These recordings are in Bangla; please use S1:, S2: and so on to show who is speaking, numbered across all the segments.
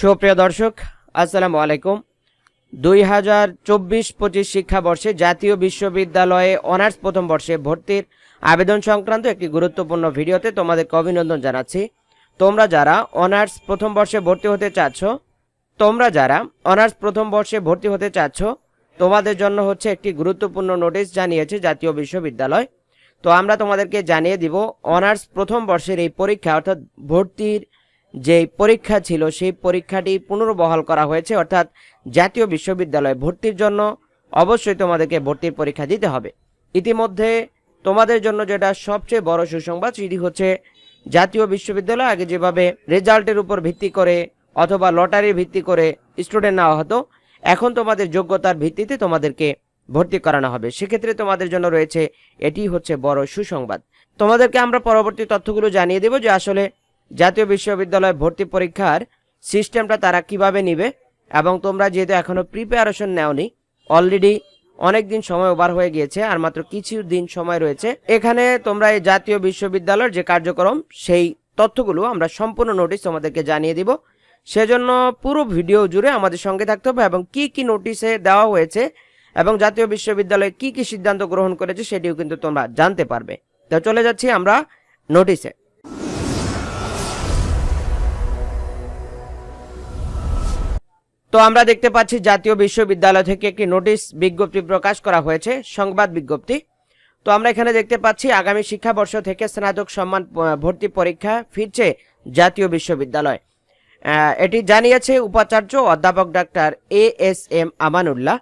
S1: সুপ্রিয় দর্শক, আসসালামু আলাইকুম। দুই হাজার চব্বিশ পঁচিশ শিক্ষাবর্ষে জাতীয় বিশ্ববিদ্যালয়ে অনার্স প্রথম বর্ষে ভর্তির আবেদন সংক্রান্ত একটি গুরুত্বপূর্ণ ভিডিওতে তোমাদেরকে অভিনন্দন জানাচ্ছি। তোমরা যারা অনার্স প্রথম বর্ষে ভর্তি হতে চাচ্ছ, তোমরা যারা অনার্স প্রথম বর্ষে ভর্তি হতে চাচ্ছ, তোমাদের জন্য হচ্ছে একটি গুরুত্বপূর্ণ নোটিশ জানিয়েছে জাতীয় বিশ্ববিদ্যালয়। তো আমরা তোমাদেরকে জানিয়ে দিব, অনার্স প্রথম বর্ষের এই পরীক্ষা অর্থাৎ ভর্তির যে পরীক্ষা ছিল, সেই পরীক্ষাটি পুনর্বহাল করা হয়েছে, অর্থাৎ জাতীয় বিশ্ববিদ্যালয়ে ভর্তির জন্য অবশ্যই তোমাদেরকে ভর্তির পরীক্ষা দিতে হবে। ইতিমধ্যে তোমাদের জন্য যেটা সবচেয়ে বড় সুসংবাদ, সেটি হচ্ছে জাতীয় বিশ্ববিদ্যালয় আগে যেভাবে রেজাল্টের উপর ভিত্তি করে অথবা লটারির ভিত্তি করে স্টুডেন্ট নেওয়া হতো, এখন তোমাদের যোগ্যতার ভিত্তিতে তোমাদেরকে ভর্তি করানো হবে। সেক্ষেত্রে তোমাদের জন্য রয়েছে, এটি হচ্ছে বড় সুসংবাদ। তোমাদেরকে আমরা পরবর্তী তথ্যগুলো জানিয়ে দেব যে আসলে জাতীয় বিশ্ববিদ্যালয় ভর্তি পরীক্ষার সিস্টেমটা তারা কীভাবে নিবে? এবং তোমরা যেহেতু এখনও প্রিপারেশন নেওনি অলরেডি অনেক দিন সময় ওভার হয়ে গিয়েছে আর মাত্র কিছু দিন সময় রয়েছে, এখানে তোমরা এই জাতীয় বিশ্ববিদ্যালয়ের যে কার্যক্রম, সেই তথ্যগুলো আমরা সম্পূর্ণ নোটিশ তোমাদেরকে জানিয়ে দিব। সেজন্য পুরো ভিডিও জুড়ে আমাদের সঙ্গে থাকতে হবে এবং কি কি নোটিশে দেওয়া হয়েছে এবং জাতীয় বিশ্ববিদ্যালয়ে কি কি সিদ্ধান্ত গ্রহণ করেছে সেটিও কিন্তু তোমরা জানতে পারবে। তো চলে যাচ্ছি আমরা নোটিশে তো আমরা দেখতে পাচ্ছি জাতীয় বিশ্ববিদ্যালয় থেকে একটি নোটিশ বিজ্ঞপ্তি প্রকাশ করা হয়েছে, সংবাদ বিজ্ঞপ্তি। তো আমরা এখানে দেখতে পাচ্ছি আগামী শিক্ষাবর্ষ থেকে স্নাতক সম্মান ভর্তি পরীক্ষা ফিরছে জাতীয় বিশ্ববিদ্যালয়। এটি জানিয়েছে উপাচার্য অধ্যাপক doctor A S M Amanullah.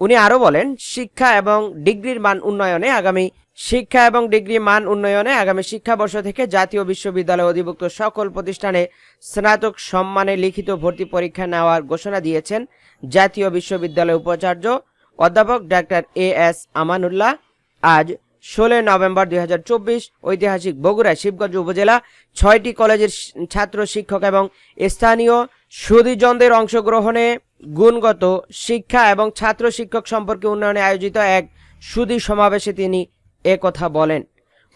S1: উনি আরও বলেন, শিক্ষা এবং ডিগ্রির মান উন্নয়নে আগামী শিক্ষা এবং ডিগ্রি মান উন্নয়নে আগামী শিক্ষাবর্ষ থেকে জাতীয় বিশ্ববিদ্যালয় অধিভুক্ত সকল প্রতিষ্ঠানে স্নাতক সম্মানে লিখিত ভর্তি পরীক্ষা নেওয়ার ঘোষণা দিয়েছেন জাতীয় বিশ্ববিদ্যালয় উপাচার্য অধ্যাপক ডাক্তার এ এস আমানুল্লাহ। আজ ষোলোই নভেম্বর দু হাজার চব্বিশ ঐতিহাসিক বগুড়া শিবগঞ্জ উপজেলা ছয়টি কলেজের ছাত্র শিক্ষক এবং স্থানীয় সুদীজনদের অংশগ্রহণে গুণগত শিক্ষা এবং ছাত্র শিক্ষক সম্পর্কে উন্নয়নে আয়োজিত এক সুদী সমাবেশে তিনি এ কথা বলেন।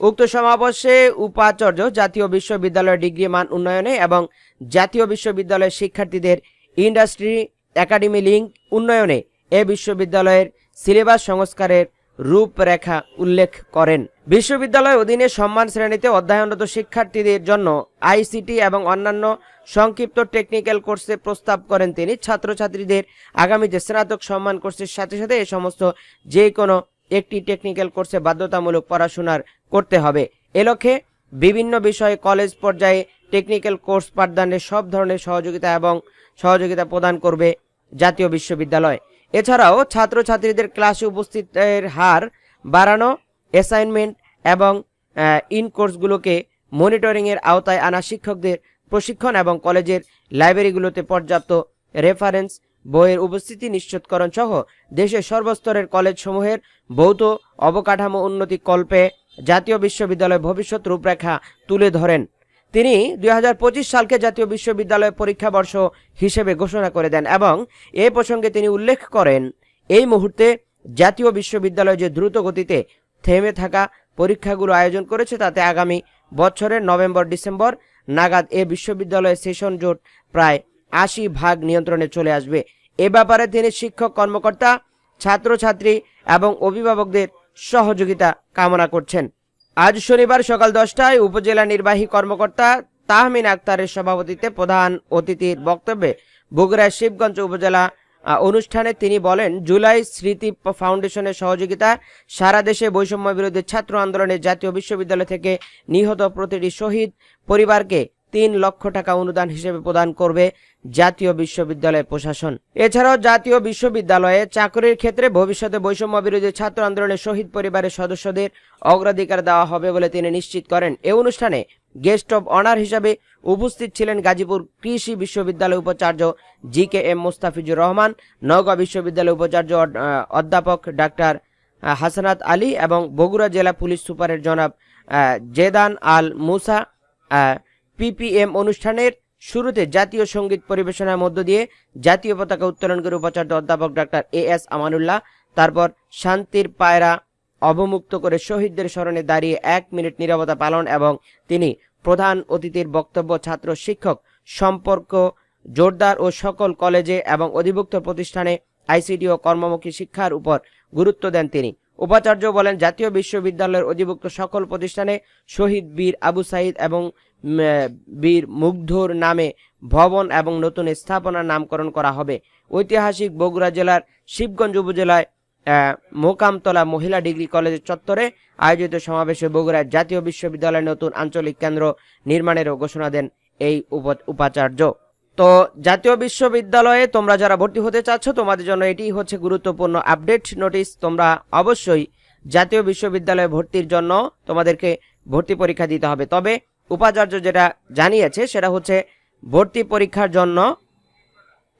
S1: উক্ত সমাবেশে উপাচার্য জাতীয় বিশ্ববিদ্যালয়ের ডিগ্রি মান উন্নয়নে এবং জাতীয় বিশ্ববিদ্যালয়ের শিক্ষার্থীদের ইন্ডাস্ট্রি একাডেমি লিঙ্ক উন্নয়নে এ বিশ্ববিদ্যালয়ের সিলেবাস সংস্কারের রূপরেখা উল্লেখ করেন। বিশ্ববিদ্যালয় অধীনে সম্মান শ্রেণীতে অধ্যয়নরত শিক্ষার্থীদের জন্য আইসিটি এবং অন্যান্য সংক্ষিপ্ত টেকনিক্যাল কোর্সে প্রস্তাব করেন তিনি। ছাত্রছাত্রীদের আগামীতে স্নাতক সম্মান কোর্সের সাথে সাথে এ সমস্ত যে কোনো একটি টেকনিক্যাল কোর্সে বাধ্যতামূলক পড়াশোনার করতে হবে। এ লক্ষ্যে বিভিন্ন বিষয়ে কলেজ পর্যায়ে টেকনিক্যাল কোর্স পাঠদানে সব ধরনের সহযোগিতা এবং সহযোগিতা প্রদান করবে জাতীয় বিশ্ববিদ্যালয়। এছাড়াও ছাত্রছাত্রীদের ক্লাসে উপস্থিতের হার বাড়ানো অ্যাসাইনমেন্ট এবং ইন কোর্সগুলোকে মনিটরিংয়ের আওতায় আনা শিক্ষকদের প্রশিক্ষণ এবং কলেজের লাইব্রেরিগুলোতে পর্যাপ্ত রেফারেন্স বইয়ের উপস্থিতি নিশ্চিতকরণ সহ দেশের সর্বস্তরের কলেজসমূহের ভৌত অবকাঠামো উন্নতি কল্পে জাতীয় বিশ্ববিদ্যালয় ভবিষ্যৎ রূপরেখা তুলে ধরেন। তিনি দুই হাজার পঁচিশ সালকে জাতীয় বিশ্ববিদ্যালয় পরীক্ষা বর্ষ হিসেবে ঘোষণা করে দেন এবং এ প্রসঙ্গে তিনি উল্লেখ করেন, এই মুহূর্তে জাতীয় বিশ্ববিদ্যালয় যে দ্রুত গতিতে থেমে থাকা পরীক্ষাগুলো আয়োজন করেছে তাতে আগামী বছরের নভেম্বর ডিসেম্বর নাগাদ এ বিশ্ববিদ্যালয়ের সেশন জোট প্রায় আশি ভাগ নিয়ন্ত্রণে চলে আসবে। এ ব্যাপারে তিনি শিক্ষক, কর্মকর্তা, ছাত্রছাত্রী এবং অভিভাবকদের সহযোগিতা কামনা করছেন। আজ শনিবার সকাল দশটায় উপজেলা নির্বাহী কর্মকর্তা তাহমিন আক্তারের সভাপতিত্বে প্রধান অতিথির বক্তব্যে বগুড়া শিবগঞ্জ উপজেলা অনুষ্ঠানে তিনি বলেন, জুলাই স্মৃতি ফাউন্ডেশনের সহযোগিতা সারা দেশে বৈষম্য বিরোধী ছাত্র আন্দোলনে জাতীয় বিশ্ববিদ্যালয় থেকে নিহত প্রতিটি শহীদ পরিবারকে তিন লক্ষ টাকা অনুদান হিসেবে প্রদান করবে জাতীয় বিশ্ববিদ্যালয় প্রশাসন। এছাড়াও জাতীয় বিশ্ববিদ্যালয়ে চাকরির ক্ষেত্রে ভবিষ্যতে বৈষম্য বিরোধী ছাত্র আন্দোলনের শহীদ পরিবারের সদস্যদের অগ্রাধিকার দেওয়া হবে বলে তিনি নিশ্চিত করেন। এ অনুষ্ঠানে গেস্ট অব অনার হিসাবে উপস্থিত ছিলেন গাজীপুর কৃষি বিশ্ববিদ্যালয় উপাচার্য G K M Mustafizur Rahman, Naogaon বিশ্ববিদ্যালয় উপাচার্য অধ্যাপক ডাক্তার হাসানাত আলী এবং বগুড়া জেলা পুলিশ সুপারের জনাব জেদান আল মুসা পিপিএম অনুষ্ঠানের শুরুতে জাতীয় সংগীত পরিবেশনার মধ্য দিয়ে জাতীয় পতাকা উত্তোলন করে উপাচার্য অধ্যাপক ডাক্তার এ এস আমানুল্লাহ, তারপর শান্তির পায়রা অবমুক্ত করে শহীদদের স্মরণে দাঁড়িয়ে এক মিনিট নীরবতা পালন এবং তিনি প্রধান অতিথির বক্তব্য, ছাত্র, শিক্ষক, সম্পর্ক, জোরদার ও সকল কলেজে এবং অধিভুক্ত প্রতিষ্ঠানে আইসিটি ও কর্মমুখী শিক্ষার উপর গুরুত্ব দেন তিনি। উপাচার্য বলেন, জাতীয় বিশ্ববিদ্যালয়ের অধিভুক্ত সকল প্রতিষ্ঠানে শহীদ বীর আবু সাইদ এবং বীর মুগ্ধর নামে ভবন এবং নতুন স্থাপনার নামকরণ করা হবে। ঐতিহাসিক বগুড়া জেলার শিবগঞ্জ উপজেলায় মোকামতলা মহিলা ডিগ্রি কলেজের চত্বরে আয়োজিত সমাবেশে বগুড়ার জাতীয় বিশ্ববিদ্যালয়ের নতুন আঞ্চলিক কেন্দ্র নির্মাণেরও ঘোষণা দেন এই উপ- উপাচার্য। তো জাতীয় বিশ্ববিদ্যালয়ে তোমরা যারা ভর্তি হতে চাচ্ছ, তোমাদের জন্য এটি হচ্ছে গুরুত্বপূর্ণ আপডেট নোটিশ। তোমরা অবশ্যই জাতীয় বিশ্ববিদ্যালয়ে ভর্তির জন্য তোমাদেরকে ভর্তি পরীক্ষা দিতে হবে। তবে উপাচার্য যেটা জানিয়েছে, সেটা হচ্ছে ভর্তি পরীক্ষার জন্য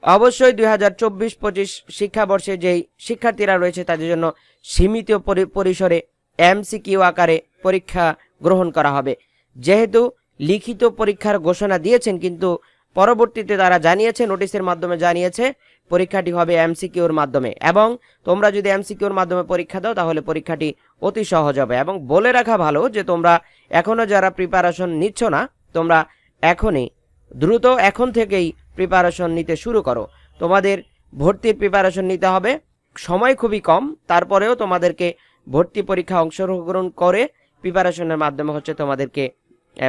S1: অবশ্যই দুই হাজার চব্বিশ পঁচিশ শিক্ষাবর্ষে যেই শিক্ষার্থীরা রয়েছে, তাদের জন্য সীমিত পরি- পরিসরে এমসিকিউ আকারে পরীক্ষা গ্রহণ করা হবে। যেহেতু লিখিত পরীক্ষার ঘোষণা দিয়েছেন, কিন্তু পরবর্তীতে তারা জানিয়েছে, নোটিশের মাধ্যমে জানিয়েছে, পরীক্ষাটি হবে এমসিকিউর মাধ্যমে। এবং তোমরা যদি এমসিকিউর মাধ্যমে পরীক্ষা দাও, তাহলে পরীক্ষাটি অতি সহজ হবে। এবং বলে রাখা ভালো যে, তোমরা এখনও যারা প্রিপারেশন নিচ্ছ না, তোমরা এখনই দ্রুত এখন থেকেই প্রিপারেশন নিতে শুরু করো। তোমাদের ভর্তির প্রিপারেশন নিতে হবে। সময় খুবই কম। তারপরেও তোমাদেরকে ভর্তি পরীক্ষা অংশগ্রহণ করে প্রিপারেশনের মাধ্যমে হচ্ছে তোমাদেরকে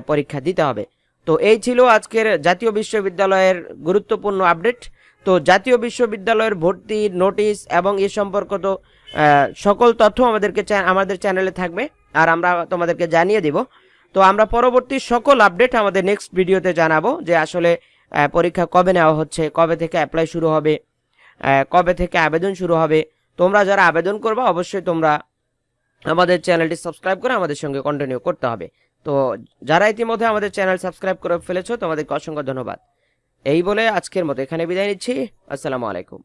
S1: পরীক্ষা দিতে হবে। তো এই ছিল আজকের জাতীয় বিশ্ববিদ্যালয়ের গুরুত্বপূর্ণ আপডেট। তো জাতীয় বিশ্ববিদ্যালয়ের ভর্তির নোটিশ এবং এ সম্পর্কিত সকল তথ্য আমাদেরকে আমাদের চ্যানেলে থাকবে আর আমরা তোমাদেরকে জানিয়ে দিব। তো আমরা পরবর্তী সকল আপডেট আমাদের নেক্সট ভিডিওতে জানাব যে আসলে পরীক্ষা কবে নেওয়া হচ্ছে, কবে থেকে অ্যাপ্লাই শুরু হবে কবে থেকে আবেদন শুরু হবে। তোমরা যারা আবেদন করবে, অবশ্যই তোমরা আমাদের চ্যানেলটি সাবস্ক্রাইব করে আমাদের সঙ্গে কন্টিনিউ করতে হবে। তো যারা ইতিমধ্যে আমাদের চ্যানেল সাবস্ক্রাইব করে ফেলেছো, তোমাদেরকে অসংখ্য ধন্যবাদ। এই বলে আজকের মতো এখানে বিদায় নিচ্ছি। আসসালামু আলাইকুম।